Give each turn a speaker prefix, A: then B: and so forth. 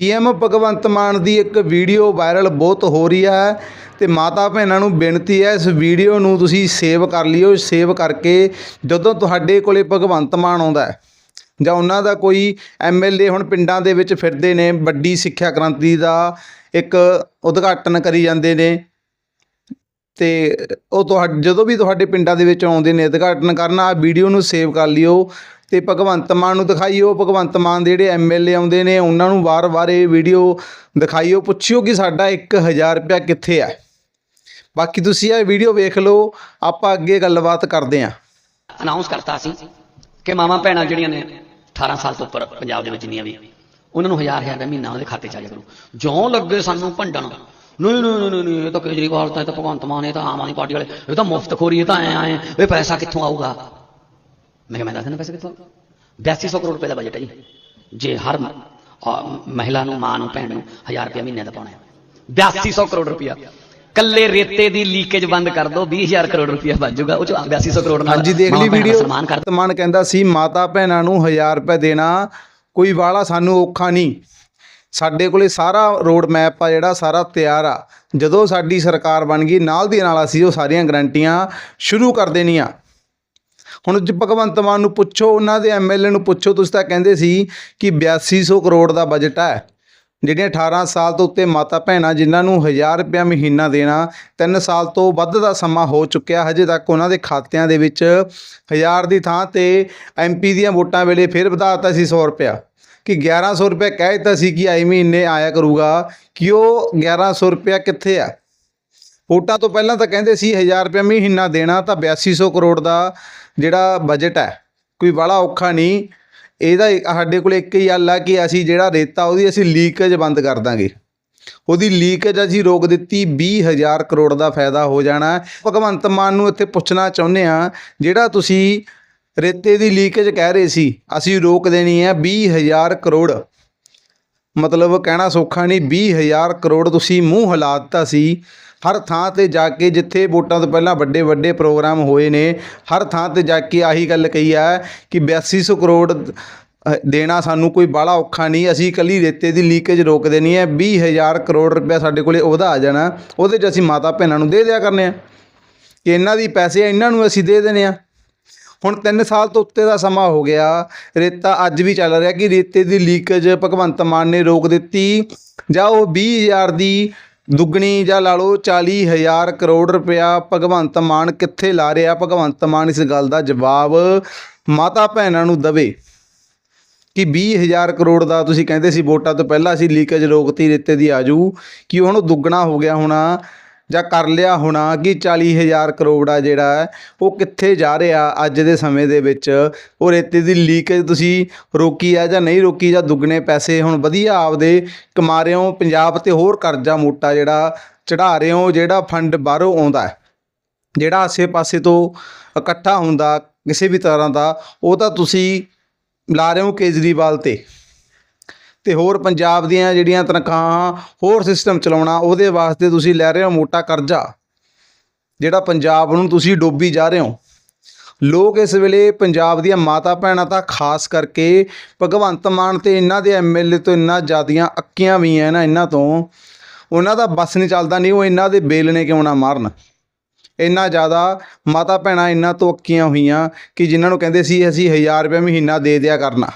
A: CM Bhagwant Mann ਦੀ ਇੱਕ video viral ਬਹੁਤ ਹੋ ਰਹੀ ਹੈ ਤੇ ਮਾਤਾ ਭੈਣਾਂ ਨੂੰ ਬੇਨਤੀ ਹੈ, ਇਸ ਵੀਡੀਓ ਨੂੰ ਤੁਸੀਂ ਸੇਵ ਕਰ ਲਿਓ, ਸੇਵ ਕਰਕੇ ਜਦੋਂ ਤੁਹਾਡੇ ਕੋਲੇ ਭਗਵੰਤ ਮਾਨ ਆਉਂਦਾ ਹੈ, ਜਾਂ ਉਹਨਾਂ ਦਾ ਕੋਈ ਐਮਐਲਏ ਹੁਣ ਪਿੰਡਾਂ ਦੇ ਵਿੱਚ ਫਿਰਦੇ ਨੇ, ਵੱਡੀ ਸਿੱਖਿਆ ਕ੍ਰਾਂਤੀ ਦਾ ਇੱਕ ਉਦਘਾਟਨ ਕਰੀ ਜਾਂਦੇ ਨੇ, ਤੇ ਉਹ ਤੁਹਾਡੇ, ਜਦੋਂ ਵੀ ਤੁਹਾਡੇ ਪਿੰਡਾਂ ਦੇ ਵਿੱਚ ਆਉਂਦੇ ਨੇ ਉਦਘਾਟਨ ਕਰਨ ਆ ਵੀਡੀਓ ਨੂੰ ਸੇਵ ਕਰ ਲਿਓ ਤੇ ਭਗਵੰਤ ਮਾਨ ਨੂੰ ਦਿਖਾਈਓ। ਭਗਵੰਤ ਮਾਨ ਦੇ ਜਿਹੜੇ ਐਮਐਲਏ ਆਉਂਦੇ ਨੇ ਉਹਨਾਂ ਨੂੰ ਵਾਰ-ਵਾਰ ਇਹ ਵੀਡੀਓ ਦਿਖਾਈਓ। ਪੁੱਛਿਓ ਕਿ ਸਾਡਾ 1000 ਰੁਪਇਆ ਕਿੱਥੇ ਹੈ ਬਾਕੀ ਤੁਸੀਂ ਇਹ ਵੀਡੀਓ ਵੇਖ ਲਓ ਆਪਾਂ ਅੱਗੇ ਗੱਲਬਾਤ ਕਰਦੇ ਹਾਂ।
B: ਅਨਾਉਂਸ ਕਰਤਾ ਸੀ ਕਿ ਮਾਮਾ ਭੈਣਾਂ ਜਿਹੜੀਆਂ ਨੇ 18 ਸਾਲ ਤੋਂ ਉੱਪਰ ਪੰਜਾਬ ਦੇ ਵਿੱਚ ਜਿੰਨੀਆਂ ਵੀ ਉਹਨਾਂ ਨੂੰ ਹਜ਼ਾਰ ਹਜ਼ਾਰ ਮਹੀਨਾ ਉਹਦੇ ਖਾਤੇ ਚ ਆ ਜਾਇਆ ਕਰੂ। ਜਿਉਂ ਲੱਗੇ ਸਾਨੂੰ ਭੰਡਣ ਨਹੀਂ ਨਹੀਂ ਨਹੀਂ ਨਹੀਂ, ਨਹੀਂ ਇਹ ਤਾਂ ਕੇਜਰੀਵਾਲ ਤਾਂ ਇਹ ਤਾਂ ਭਗਵੰਤ ਮਾਨ ਇਹ ਤਾਂ ਆਮ ਆਦਮੀ ਪਾਰਟੀ ਵਾਲੇ ਇਹ ਤਾਂ ਮੁਫਤ ਖੋਰੀ ਇਹ ਤਾਂ ਆਏ ਆਏ ਇਹ ਪੈਸਾ ਕਿੱਥੋਂ ਆਊਗਾ? ਮੈਂ ਕਿਹਾ ਮੈਂ ਦੱਸ ਦਿੰਦਾ ਪੈਸਾ ਕਿੱਥੋਂ? ਆਊਗਾ 8200 ਕਰੋੜ ਰੁਪਏ ਦਾ ਬਜਟ ਹੈ ਜੀ। ਜੇ ਹਰ ਮਹਿਲਾ ਨੂੰ ਮਾਂ ਨੂੰ ਭੈਣ ਨੂੰ 1000 ਰੁਪਏ ਮਹੀਨੇ ਦਾ ਪਾਉਣਾ ਹੈ। 8200 ਕਰੋੜ ਰੁਪਇਆ। ਕੱਲੇ ਰੇਤੇ ਦੀ ਲੀਕੇਜ ਬੰਦ ਕਰ ਦਿਓ 20000 ਕਰੋੜ ਰੁਪਇਆ ਬਚ ਜਾਊਗਾ। ਉਹ ਚ 8200 ਕਰੋੜ ਨਾਲ
A: ਹਾਂਜੀ ਦੇਖ ਲਈ
B: ਦਾ
A: ਵੀਡੀਓ
B: ਸਨਮਾਨ ਕਰ
A: ਭਗਵੰਤ ਮਾਨ ਕਹਿੰਦਾ ਸੀ ਮਾਤਾ ਭੈਣਾਂ ਨੂੰ 1000 ਰੁਪਏ ਦੇਣਾ ਕੋਈ ਵਾਲਾ ਸਾਨੂੰ ਔਖਾ ਨਹੀਂ। ਸਾਡੇ ਕੋਲੇ ਸਾਰਾ ਰੋਡ ਮੈਪ ਆ ਜਿਹੜਾ ਸਾਰਾ ਤਿਆਰ ਆ। ਜਦੋਂ ਸਾਡੀ ਸਰਕਾਰ ਬਣ ਗਈ ਨਾਲ ਦੀ ਨਾਲ ਅਸੀਂ ਉਹ ਸਾਰੀਆਂ ਗਰੰਟੀਆਂ ਸ਼ੁਰੂ ਕਰ ਦੇਣੀਆਂ। ਹੁਣ ਜੇ ਭਗਵੰਤ ਮਾਨ ਨੂੰ ਪੁੱਛੋ, ਉਹਨਾਂ ਦੇ ਐਮਐਲਏ ਨੂੰ ਪੁੱਛੋ, ਤੁਸੀਂ ਤਾਂ ਕਹਿੰਦੇ ਸੀ ਕਿ 8200 ਕਰੋੜ ਦਾ ਬਜਟ ਹੈ ਜਿਹੜੀਆਂ 18 ਸਾਲ ਤੋਂ ਉੱਤੇ ਮਾਤਾ ਭੈਣਾਂ ਜਿਨ੍ਹਾਂ ਨੂੰ 1000 ਰੁਪਇਆ ਮਹੀਨਾ ਦੇਣਾ 3 ਸਾਲ ਤੋਂ ਵੱਧ ਦਾ ਸਮਾਂ ਹੋ ਚੁੱਕਿਆ, ਹਜੇ ਤੱਕ ਉਹਨਾਂ ਦੇ ਖਾਤਿਆਂ ਦੇ ਵਿੱਚ 1000 ਦੀ ਥਾਂ ਤੇ ਐਮਪੀ ਦੀਆਂ ਵੋਟਾਂ ਵੇਲੇ ਫਿਰ ਵਧਾ ਦਿੱਤਾ ਸੀ 100 ਰੁਪਇਆ। ਕਿ 1100 ਰੁਪਏ ਕਹਿ ਦਿੱਤਾ ਸੀ ਕਿ ਆਈ ਮਹੀਨੇ ਆਇਆ ਕਰੂਗਾ, ਕਿ ਉਹ 1100 ਰੁਪਇਆ ਕਿੱਥੇ ਆ? ਵੋਟਾਂ ਤੋਂ ਪਹਿਲਾਂ ਤਾਂ ਕਹਿੰਦੇ ਸੀ 1000 ਰੁਪਏ ਮਹੀਨਾ ਦੇਣਾ ਤਾਂ 8200 ਕਰੋੜ ਦਾ ਜਿਹੜਾ ਬਜਟ ਹੈ, ਕੋਈ ਬੜਾ ਔਖਾ ਨਹੀਂ। ਇਹਦਾ ਸਾਡੇ ਕੋਲ ਇੱਕ ਹੀ ਹੱਲ ਆ ਕਿ ਅਸੀਂ ਜਿਹੜਾ ਰੇਤਾ ਉਹਦੀ ਅਸੀਂ ਲੀਕੇਜ ਬੰਦ ਕਰ ਦਾਂਗੇ। ਉਹਦੀ ਲੀਕੇਜ ਅਸੀਂ ਰੋਕ ਦਿੱਤੀ 20000 ਕਰੋੜ ਦਾ ਫਾਇਦਾ ਹੋ ਜਾਣਾ। ਭਗਵੰਤ ਮਾਨ ਨੂੰ ਇੱਥੇ ਪੁੱਛਣਾ ਚਾਹੁੰਦੇ ਆ ਜਿਹੜਾ ਤੁਸੀਂ ਰੇਤੇ ਦੀ ਲੀਕੇਜ ਕਹਿ ਰਹੇ ਸੀ, ਅਸੀਂ ਰੋਕ ਦੇਣੀ ਹੈ 20000 ਕਰੋੜ। ਮਤਲਬ ਕਹਿਣਾ ਸੌਖਾ ਨਹੀਂ 20000 ਕਰੋੜ ਤੁਸੀਂ ਮੂੰਹ ਹਿਲਾ ਦਿੱਤਾ ਸੀ। ਹਰ ਥਾਂ ਤੇ ਜਾ ਕੇ ਜਿੱਥੇ ਵੋਟਾਂ ਤੋਂ ਪਹਿਲਾਂ ਵੱਡੇ ਵੱਡੇ ਪ੍ਰੋਗਰਾਮ ਹੋਏ ਨੇ, ਹਰ ਥਾਂ ਤੇ ਜਾ ਕੇ ਆਹੀ ਗੱਲ ਕਹੀ ਆ ਕਿ 8200 ਕਰੋੜ ਦੇਣਾ ਸਾਨੂੰ ਕੋਈ ਬਾਹਲਾ ਔਖਾ ਨਹੀਂ, ਅਸੀਂ ਇਕੱਲੀ ਰੇਤੇ ਦੀ ਲੀਕੇਜ ਰੋਕ ਦੇਣੀ ਹੈ 20000 ਕਰੋੜ ਰੁਪਇਆ ਸਾਡੇ ਕੋਲੇ ਉਹਦਾ ਆ ਜਾਣਾ, ਉਹਦੇ 'ਚ ਅਸੀਂ ਮਾਤਾ ਭੈਣਾਂ ਨੂੰ ਦੇ ਦਿਆ ਕਰਨੇ ਆ। ਕਿ ਇਹਨਾਂ ਦੀ ਪੈਸੇ ਇਹਨਾਂ ਨੂੰ ਅਸੀਂ ਦੇ ਦੇਣੇ ਆ। ਹੁਣ 3 ਸਾਲ ਤੋਂ ਉੱਤੇ ਦਾ ਸਮਾਂ ਹੋ ਗਿਆ, ਰੇਤਾ ਅੱਜ ਵੀ ਚੱਲ ਰਿਹਾ ਕਿ ਰੇਤੇ ਦੀ ਲੀਕੇਜ ਭਗਵੰਤ ਮਾਨ ਨੇ ਰੋਕ ਦਿੱਤੀ, ਜਾਂ ਉਹ 20000 ਦੀ ਦੁੱਗਣੀ ਜਾਂ ਲਾ ਲਓ 40000 ਕਰੋੜ ਰੁਪਇਆ ਭਗਵੰਤ ਮਾਨ ਕਿੱਥੇ ਲਾ ਰਿਹਾ? ਭਗਵੰਤ ਮਾਨ ਇਸ ਗੱਲ ਦਾ ਜਵਾਬ ਮਾਤਾ ਭੈਣਾਂ ਨੂੰ ਦਵੇ। ਕਿ 20000 ਕਰੋੜ ਦਾ ਤੁਸੀਂ ਕਹਿੰਦੇ ਸੀ ਵੋਟਾਂ ਤੋਂ ਪਹਿਲਾਂ ਅਸੀਂ ਲੀਕੇਜ ਰੋਕਤੀ, ਰੇਤੇ ਦੀ ਆਜੂ, ਕਿ ਹੁਣ ਦੁੱਗਣਾ ਹੋ ਗਿਆ ਹੋਣਾ। ਜਾਂ ਕਰ ਲਿਆ ਹੋਣਾ ਕਿ 40000 ਕਰੋੜ ਆ ਜਿਹੜਾ ਹੈ, ਉਹ ਕਿੱਥੇ ਜਾ ਰਿਹਾ ਅੱਜ ਦੇ ਸਮੇਂ ਦੇ ਵਿੱਚ? ਉਹ ਰੇਤੇ ਦੀ ਲੀਕੇਜ ਤੁਸੀਂ ਰੋਕੀ ਆ ਜਾਂ ਨਹੀਂ ਰੋਕੀ ਜਾਂ ਦੁੱਗਣੇ ਪੈਸੇ ਹੁਣ ਵਧੀਆ ਆਪਦੇ ਕਮਾ ਰਹੇ ਹੋ ਪੰਜਾਬ ਤੇ ਹੋਰ ਕਰਜ਼ਾ ਮੋਟਾ ਜਿਹੜਾ ਚੜਾ ਰਹੇ ਹੋ ਜਿਹੜਾ ਫੰਡ ਬਾਹਰੋਂ ਆਉਂਦਾ ਹੈ। ਜਿਹੜਾ ਆਸੇ-ਪਾਸੇ ਤੋਂ ਇਕੱਠਾ ਹੁੰਦਾ ਕਿਸੇ ਵੀ ਤਰ੍ਹਾਂ ਦਾ ਉਹ ਤਾਂ ਤੁਸੀਂ ਲਾ ਰਹੇ ਹੋ ਕੇਜਰੀਵਾਲ ਤੇ। ਤੇ ਹੋਰ ਪੰਜਾਬ ਦੀਆਂ ਜਿਹੜੀਆਂ ਤਨਖਾਹਾਂ, ਹੋਰ ਸਿਸਟਮ ਚਲਾਉਣਾ, ਉਹਦੇ ਵਾਸਤੇ ਤੁਸੀਂ ਲੈ ਰਹੇ ਹੋ ਮੋਟਾ ਕਰਜ਼ਾ, ਜਿਹੜਾ ਪੰਜਾਬ ਨੂੰ ਤੁਸੀਂ ਡੋਬੀ ਜਾ ਰਹੇ ਹੋ। ਲੋਕ ਇਸ ਵੇਲੇ ਪੰਜਾਬ ਦੀਆਂ ਮਾਤਾ ਭੈਣਾਂ ਤਾਂ ਖਾਸ ਕਰਕੇ ਭਗਵੰਤ ਮਾਨ ਤੇ ਇਹਨਾਂ ਦੇ ਐਮਐਲਏ ਤੋਂ ਇੰਨਾ ਜ਼ਿਆਦੀਆਂ ਅੱਕੀਆਂ ਵੀ ਐ ਨਾ ਇਹਨਾਂ ਤੋਂ, ਉਹਨਾਂ ਦਾ ਬਸ ਨਹੀਂ ਚੱਲਦਾ, ਨਹੀਂ ਉਹ ਇਹਨਾਂ ਦੇ ਬੇਲਣੇ ਕਿਉਂ ਨਾ ਮਾਰਨ। ਇੰਨਾ ਜ਼ਿਆਦਾ ਮਾਤਾ ਭੈਣਾਂ ਇਹਨਾਂ ਤੋਂ ਅੱਕੀਆਂ ਹੋਈਆਂ ਕਿ ਜਿਨ੍ਹਾਂ ਨੂੰ ਕਹਿੰਦੇ ਸੀ ਅਸੀਂ 1000 ਰੁਪਏ ਮਹੀਨਾ ਦੇ ਦਿਆ ਕਰਨਾ।